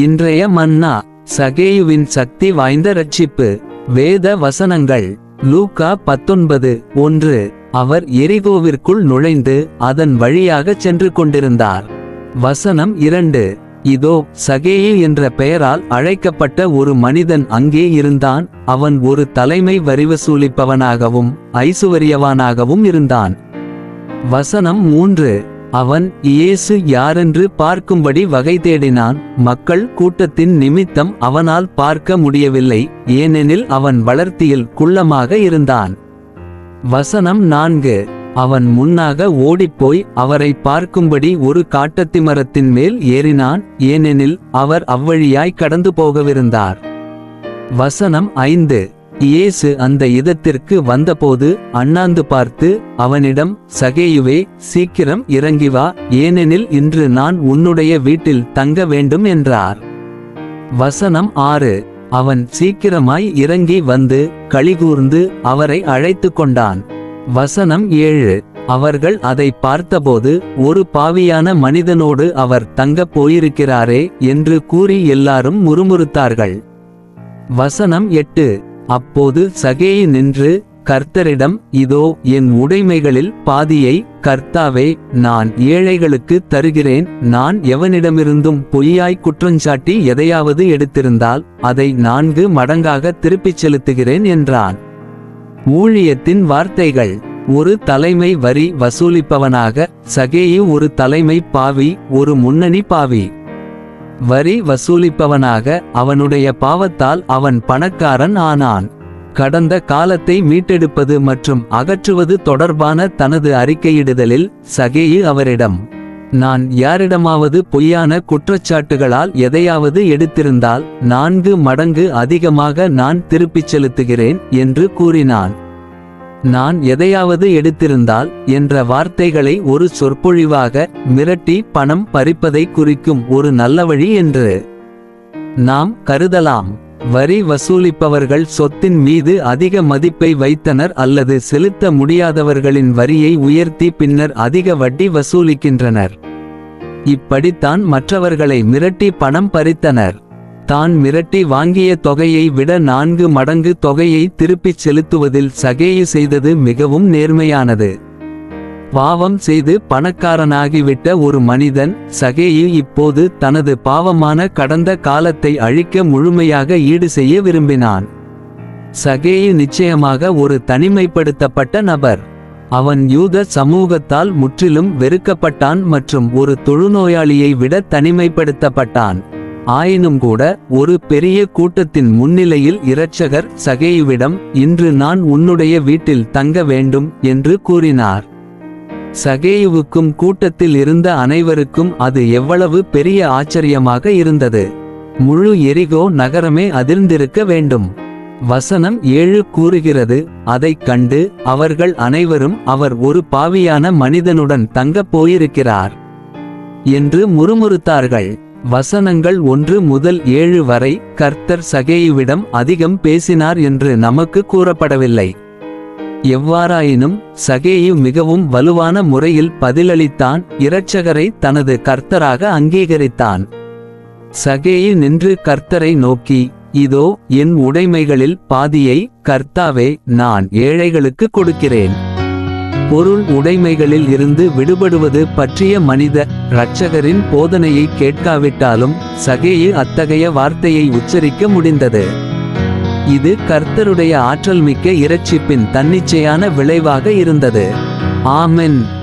இன்றைய மன்னா சகேயுவின் சக்தி வாய்ந்த ரட்சிப்பு வேத வசனங்கள் லூக்கா பத்தொன்பது ஒன்று. அவர் எரிகோவிற்குள் நுழைந்து அதன் வழியாகச் சென்று கொண்டிருந்தார். வசனம் இரண்டு. இதோ சகேயு என்ற பெயரால் அழைக்கப்பட்ட ஒரு மனிதன் அங்கே இருந்தான். அவன் ஒரு தலைமை வரி வசூலிப்பவனாகவும் ஐசுவரியவானாகவும் இருந்தான். வசனம் மூன்று. அவன் இயேசு யாரென்று பார்க்கும்படி வகை தேடினான். மக்கள் கூட்டத்தின் நிமித்தம் அவனால் பார்க்க முடியவில்லை ஏனெனில் அவன் வளர்த்தியில் குள்ளமாக இருந்தான். வசனம் நான்கு. அவன் முன்னாக ஓடிப்போய் அவரை பார்க்கும்படி ஒரு காட்டத்தி மரத்தின் மேல் ஏறினான் ஏனெனில் அவர் அவ்வழியாய் கடந்து போகவிருந்தார். வசனம் ஐந்து. இயேசு அந்த இதத்திற்கு வந்தபோது அண்ணாந்து பார்த்து அவனிடம் சகேயுவே சீக்கிரம் இறங்கி வா ஏனெனில் இன்று நான் உன்னுடைய வீட்டில் தங்க வேண்டும் என்றார். வசனம் ஆறு. அவன் சீக்கிரமாய் இறங்கி வந்து கழிகூர்ந்து அவரை அழைத்து கொண்டான். வசனம் ஏழு. அவர்கள் அதை பார்த்தபோது ஒரு பாவியான மனிதனோடு அவர் தங்கப் போயிருக்கிறாரே என்று கூறி எல்லாரும் முறுமுறுத்தார்கள். வசனம் எட்டு. அப்போது சகேயு நின்று கர்த்தரிடம் இதோ என் உடைமைகளில் பாதியை கர்த்தாவே நான் ஏழைகளுக்கு தருகிறேன். நான் எவனிடமிருந்தும் பொய்யாய் குற்றஞ்சாட்டி எதையாவது எடுத்திருந்தால் அதை நான்கு மடங்காக திருப்பிச் செலுத்துகிறேன் என்றான். ஊழியத்தின் வார்த்தைகள். ஒரு தலைமை வரி வசூலிப்பவனாக சகேயு ஒரு தலைமை பாவி ஒரு முன்னணி பாவி. வரி வசூலிப்பவனாக அவனுடைய பாவத்தால் அவன் பணக்காரன் ஆனான். கடந்த காலத்தை மீட்டெடுப்பது மற்றும் அகற்றுவது தொடர்பான தனது அறிக்கையிடுதலில் சகேயு அவரிடம் நான் யாரிடமாவது பொய்யான குற்றச்சாட்டுகளால் எதையாவது எடுத்திருந்தால் நான்கு மடங்கு அதிகமாக நான் திருப்பிச் செலுத்துகிறேன் என்று கூறினான். நான் எதையாவது எடுத்திருந்தால் என்ற வார்த்தைகளை ஒரு சொற்பொழிவாக மிரட்டி பணம் பறிப்பதை குறிக்கும் ஒரு நல்ல வழி என்று. நாம் கருதலாம். வரி வசூலிப்பவர்கள் சொத்தின் மீது அதிக மதிப்பை வைத்தனர் அல்லது செலுத்த முடியாதவர்களின் வரியை உயர்த்தி பின்னர் அதிக வட்டி வசூலிக்கின்றனர். இப்படித்தான் மற்றவர்களை மிரட்டி பணம் பறித்தனர். தான் மிரட்டி வாங்கிய தொகையை விட நான்கு மடங்கு தொகையை திருப்பிச் செலுத்துவதில் சகேயு செய்தது மிகவும் நேர்மையானது. பாவம் செய்து பணக்காரனாகிவிட்ட ஒரு மனிதன் சகேயு இப்போது தனது பாவமான கடந்த காலத்தை அழிக்க முழுமையாக ஈடு செய்ய விரும்பினான். சகேயு நிச்சயமாக ஒரு தனிமைப்படுத்தப்பட்ட நபர். அவன் யூத சமூகத்தால் முற்றிலும் வெறுக்கப்பட்டான் மற்றும் ஒரு தொழுநோயாளியை விட தனிமைப்படுத்தப்பட்டான். ஆயினும் கூட ஒரு பெரிய கூட்டத்தின் முன்னிலையில் இரட்சகர் சகேயுவிடம் இன்று நான் உன்னுடைய வீட்டில் தங்க வேண்டும் என்று கூறினார். சகேயுவுக்கும் கூட்டத்தில் இருந்த அனைவருக்கும் அது எவ்வளவு பெரிய ஆச்சரியமாக இருந்தது. முழு எரிகோ நகரமே அதிர்ந்திருக்க வேண்டும். வசனம் ஏழு கூறுகிறது அதைக் கண்டு அவர்கள் அனைவரும் அவர் ஒரு பாவியான மனிதனுடன் தங்கப் போயிருக்கிறார் என்று முறுமுறுத்தார்கள். வசனங்கள் ஒன்று முதல் ஏழு வரை கர்த்தர் சகேயுவிடம் அதிகம் பேசினார் என்று நமக்கு கூறப்படவில்லை. எவ்வாறாயினும் சகேயு மிகவும் வலுவான முறையில் பதிலளித்தான் இரட்சகரை தனது கர்த்தராக அங்கீகரித்தான். சகேயு நின்று கர்த்தரை நோக்கி இதோ என் உடைமைகளில் பாதியை கர்த்தாவே நான் ஏழைகளுக்கு கொடுக்கிறேன். பொருள் உடைமைகளில் இருந்து விடுபடுவது பற்றிய மனித இரட்சகரின் போதனையை கேட்காவிட்டாலும் சகேயு அத்தகைய வார்த்தையை உச்சரிக்க முடிந்தது. இது கர்த்தருடைய ஆற்றல் மிக்க இரட்சிப்பின் தன்னிச்சையான விளைவாக இருந்தது. ஆமென்.